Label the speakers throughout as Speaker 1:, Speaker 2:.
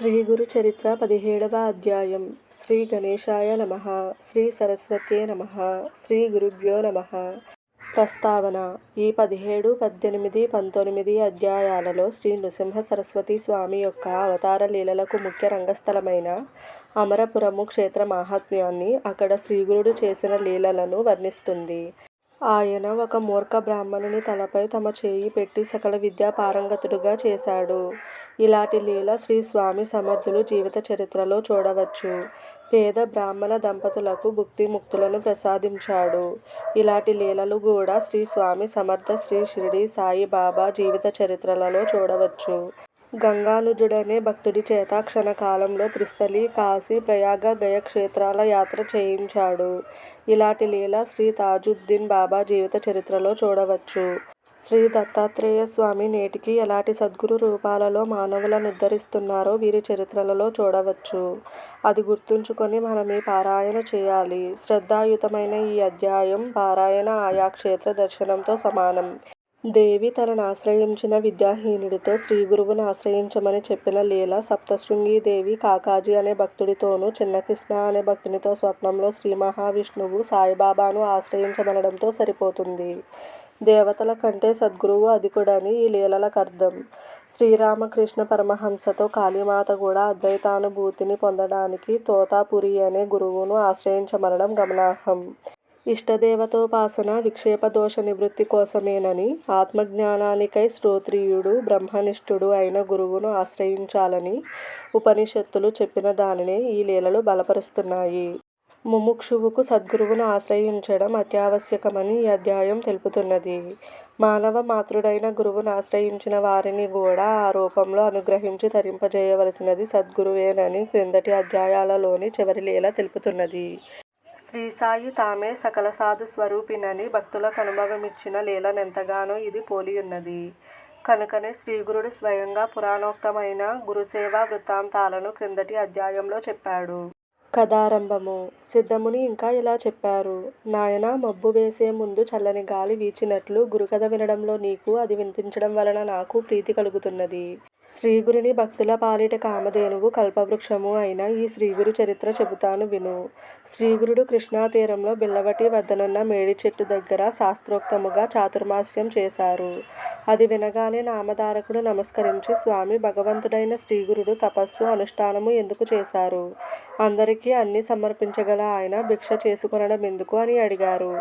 Speaker 1: శ్రీ గురు చరిత్ర పదిహేడవ అధ్యాయం. శ్రీ గణేశాయ నమ. శ్రీ సరస్వతే నమ. శ్రీ గురుభ్యో నమ. ప్రస్తావన. ఈ పదిహేడు పద్దెనిమిది పంతొమ్మిది అధ్యాయాలలో శ్రీ నృసింహ సరస్వతి స్వామి యొక్క అవతార లీలలకు ముఖ్య రంగస్థలమైన అమరపురము క్షేత్ర మాహాత్మ్యాన్ని అక్కడ శ్రీగురుడు చేసిన లీలలను వర్ణిస్తుంది. ఆయన ఒక మూర్ఖ బ్రాహ్మణుని తలపై తమ చేయి పెట్టి సకల విద్యా పారంగతుడుగా చేశాడు. ఇలాంటి లీల శ్రీ స్వామి సమర్థులు జీవిత చరిత్రలో చూడవచ్చు. పేద బ్రాహ్మణ దంపతులకు భుక్తి ముక్తులను ప్రసాదించాడు. ఇలాంటి లీలలు కూడా శ్రీ స్వామి సమర్థ శ్రీ షిరిడి సాయి బాబా జీవిత చరిత్రలలో చూడవచ్చు. గంగానుజుడనే భక్తుడి చేత క్షణకాలంలో త్రిస్థలి కాశీ ప్రయాగ గయ క్షేత్రాల యాత్ర చేయించాడు. ఇలాంటి లీల శ్రీ తాజుద్దీన్ బాబా జీవిత చరిత్రలో చూడవచ్చు. శ్రీ దత్తాత్రేయ స్వామి నేటికి ఎలాంటి సద్గురు రూపాలలో మానవులనుద్ధరిస్తున్నారో వీరి చరిత్రలలో చూడవచ్చు. అది గుర్తుంచుకొని మనం ఈ పారాయణ చేయాలి. శ్రద్ధాయుతమైన ఈ అధ్యాయం పారాయణ ఆయా క్షేత్ర దర్శనంతో సమానం. దేవి తనను ఆశ్రయించిన విద్యాహీనుడితో శ్రీ గురువును ఆశ్రయించమని చెప్పిన లీల సప్తశృంగీదేవి కాకాజీ అనే భక్తుడితోనూ చిన్నకృష్ణ అనే భక్తునితో స్వప్నంలో శ్రీ మహావిష్ణువు సాయిబాబాను ఆశ్రయించమనడంతో సరిపోతుంది. దేవతల కంటే సద్గురువు అధికుడని ఈ లీలలకు అర్థం. శ్రీరామకృష్ణ పరమహంసతో కాళీమాత కూడా అద్వైతానుభూతిని పొందడానికి తోతాపురి అనే గురువును ఆశ్రయించమనడం గమనార్హం. ఇష్టదేవతోపాసన విక్షేప దోష నివృత్తి కోసమేనని ఆత్మజ్ఞానానికై శ్రోత్రియుడు బ్రహ్మనిష్ఠుడు అయిన గురువును ఆశ్రయించాలని ఉపనిషత్తులు చెప్పిన దానినే ఈ లీలలు బలపరుస్తున్నాయి. ముముక్షువుకు సద్గురువును ఆశ్రయించడం అత్యావశ్యకమని ఈ అధ్యాయం తెలుపుతున్నది. మానవ మాతృడైన గురువును ఆశ్రయించిన వారిని కూడా ఆ రూపంలో అనుగ్రహించి తరింపజేయవలసినది సద్గురువేనని క్రిందటి అధ్యాయాలలోని చివరి లీల తెలుపుతున్నది. శ్రీ సాయి తామే సకల సాధు స్వరూపినని భక్తులకు అనుభవమిచ్చిన లీలనెంతగానో ఇది పోలియున్నది. కనుకనే శ్రీగురుడు స్వయంగా పురాణోక్తమైన గురుసేవా వృత్తాంతాలను క్రిందటి అధ్యాయంలో చెప్పాడు. కథారంభము. సిద్ధముని ఇంకా ఇలా చెప్పారు. నాయన మబ్బు వేసే ముందు చల్లని గాలి వీచినట్లు గురుకథ వినడంలో నీకు అది వినిపించడం వలన నాకు ప్రీతి కలుగుతున్నది. శ్రీగురుని భక్తుల పాలిట కామధేనువు కల్పవృక్షము అయిన ఈ శ్రీగురు చరిత్ర చెబుతాను విను. శ్రీగురుడు కృష్ణా తీరంలో బిల్లవటి వద్దనున్న మేడి చెట్టు దగ్గర శాస్త్రోక్తముగా చాతుర్మాస్యం చేశారు. అది వినగానే నామధారకుడు నమస్కరించి స్వామి భగవంతుడైన శ్రీగురుడు తపస్సు అనుష్ఠానము ఎందుకు చేశారు? అందరికీ అన్ని సమర్పించగల ఆయన భిక్ష చేసుకొనడం ఎందుకు అని అడిగారు.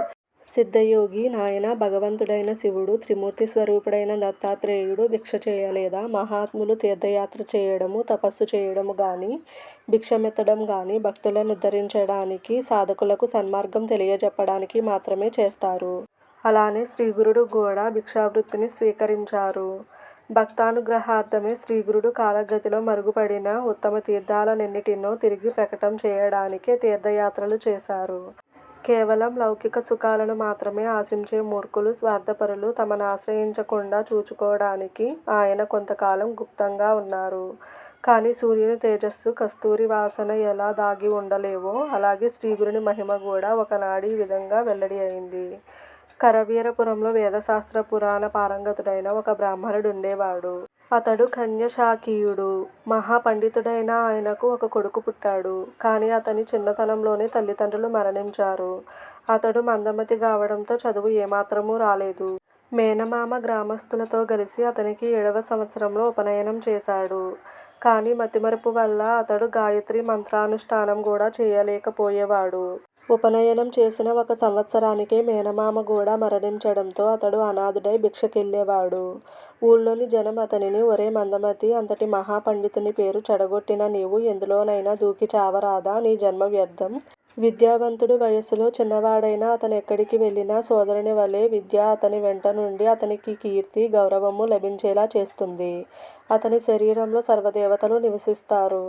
Speaker 1: సిద్ధయోగి నాయన భగవంతుడైన శివుడు త్రిమూర్తి స్వరూపుడైన దత్తాత్రేయుడు భిక్ష చేయలేదా? మహాత్ములు తీర్థయాత్ర చేయడము తపస్సు చేయడము కానీ భిక్షమెత్తడం కానీ భక్తులను ఉద్ధరించడానికి సాధకులకు సన్మార్గం తెలియజెప్పడానికి మాత్రమే చేస్తారు. అలానే శ్రీగురుడు కూడా భిక్షావృత్తిని స్వీకరించారు. భక్తానుగ్రహార్థమే శ్రీగురుడు కాలగతిలో మరుగుపడిన ఉత్తమ తీర్థాలనెన్నిటినో తిరిగి ప్రకటన చేయడానికే తీర్థయాత్రలు చేశారు. కేవలం లౌకిక సుఖాలను మాత్రమే ఆశించే మూర్ఖులు స్వార్థపరులు తమను ఆశ్రయించకుండా చూచుకోవడానికి ఆయన కొంతకాలం గుప్తంగా ఉన్నారు. కానీ సూర్యుని తేజస్సు కస్తూరి వాసన ఎలా దాగి ఉండలేవో అలాగే శ్రీగురుని మహిమ కూడా ఒకనాడు ఈ విధంగా వెల్లడి అయింది. కరవీరపురంలో వేదశాస్త్ర పురాణ పారంగతుడైన ఒక బ్రాహ్మణుడు ఉండేవాడు. అతడు కన్యశాకీయుడు మహాపండితుడైన ఆయనకు ఒక కొడుకు పుట్టాడు. కానీ అతని చిన్నతనంలోనే తల్లిదండ్రులు మరణించారు. అతడు మందమతి కావడంతో చదువు ఏమాత్రమూ రాలేదు. మేనమామ గ్రామస్తులతో కలిసి అతనికి ఏడవ సంవత్సరంలో ఉపనయనం చేశాడు. కానీ మతిమరుపు వల్ల అతడు గాయత్రి మంత్రానుష్ఠానం కూడా చేయలేకపోయేవాడు. ఉపనయనం చేసిన ఒక సంవత్సరానికే మేనమామ కూడా మరణించడంతో అతడు అనాథుడై భిక్షకెళ్ళేవాడు. ఊళ్ళోని జనం అతనిని ఒరే మందమతి అంతటి మహాపండితుని పేరు చెడగొట్టిన నీవు ఎందులోనైనా దూకి చావరాదా? నీ జన్మ వ్యర్థం. విద్యావంతుడు వయస్సులో చిన్నవాడైనా అతను ఎక్కడికి వెళ్ళినా సోదరుని వలె విద్య అతని వెంట నుండి అతనికి కీర్తి గౌరవము లభించేలా చేస్తుంది. అతని శరీరంలో సర్వదేవతలు నివసిస్తారు.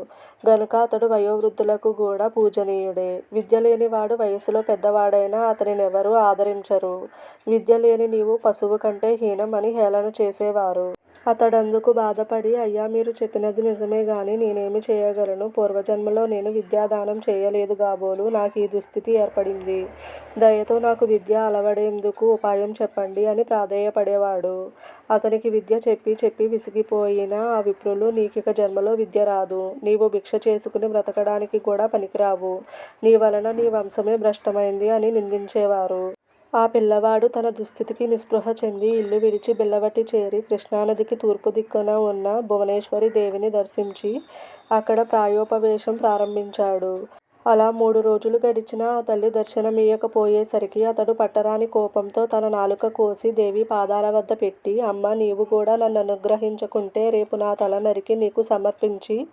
Speaker 1: గనుక అతడు వయోవృద్ధులకు కూడా పూజనీయుడే. విద్య లేనివాడు వయస్సులో పెద్దవాడైనా అతనినెవరూ ఆదరించరు. విద్య లేని నీవు పశువు కంటే హీనం అని హేళన చేసేవారు. అతడందుకు బాధపడి అయ్యా మీరు చెప్పినది నిజమే గాని నేనేమి చేయగలను? పూర్వజన్మలో నేను విద్యాదానం చేయలేదు గాబోలు నాకు ఈ దుస్థితి ఏర్పడింది. దయతో నాకు విద్య అలవడేందుకు ఉపాయం చెప్పండి అని ప్రాధేయపడేవాడు. అతనికి విద్య చెప్పి చెప్పి విసిగిపోయిన ఆ విప్రులు నీకిక జన్మలో విద్య రాదు. నీవు భిక్ష చేసుకుని బ్రతకడానికి కూడా పనికిరావు. నీ వలన నీ వంశమే భ్రష్టమైంది అని నిందించేవారు. ఆ పిల్లవాడు తన దుస్థితికి నిస్పృహ చెంది ఇల్లు విడిచి బిల్లవటి చేరి కృష్ణానదికి తూర్పు దిక్కున ఉన్న భువనేశ్వరి దేవిని దర్శించి అక్కడ ప్రాయోపవేశం ప్రారంభించాడు. అలా మూడు రోజులు గడిచినా ఆ తల్లి దర్శనమియ్యకపోయేసరికి అతడు పట్టరాని కోపంతో తన నాలుక కోసి దేవి పాదాల వద్ద పెట్టి అమ్మా నీవు కూడా నన్ను అనుగ్రహించకుంటే రేపు నా తల నరికి నీకు సమర్పించి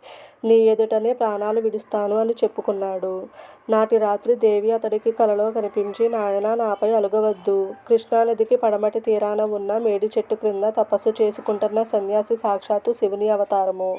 Speaker 1: నీ ఎదుటనే ప్రాణాలు విడుస్తాను అని చెప్పుకున్నాడు. నాటి రాత్రి దేవి అతడికి కలలో కనిపించి నాయనా నాపై అలుగవద్దు. కృష్ణానదికి పడమటి తీరాన ఉన్న మేడి చెట్టు క్రింద తపస్సు చేసుకుంటున్న సన్యాసి సాక్షాత్తు శివుని అవతారము.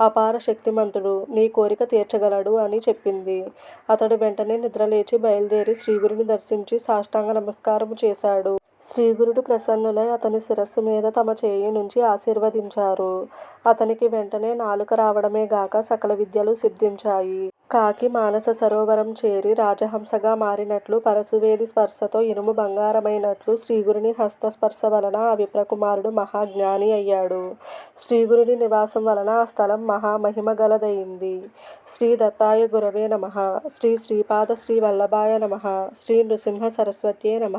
Speaker 1: అపార శక్తిమంతుడు. నీ కోరిక తీర్చగలడు అని చెప్పింది. అతడు వెంటనే నిద్రలేచి బయలుదేరి శ్రీగురుని దర్శించి సాష్టాంగ నమస్కారము చేశాడు. శ్రీగురుడు ప్రసన్నులై అతని శిరస్సు మీద తమ చేయి నుంచి ఆశీర్వదించారు. అతనికి వెంటనే నాలుక రావడమే గాక సకల విద్యలు సిద్ధించాయి. కాకి మానస సరోవరం చేరి రాజహంసగా మారినట్లు పరశువేది స్పర్శతో ఇనుము బంగారమైనట్లు శ్రీగురుని హస్త స్పర్శ వలన ఆ విప్రకుమారుడు మహాజ్ఞాని అయ్యాడు. శ్రీగురుని నివాసం వలన ఆ స్థలం మహామహిమ గలదయింది శ్రీ దత్తాయ గురవే నమ. శ్రీ శ్రీపాద శ్రీ వల్లభాయ నమ. శ్రీ నృసింహ సరస్వతే నమ.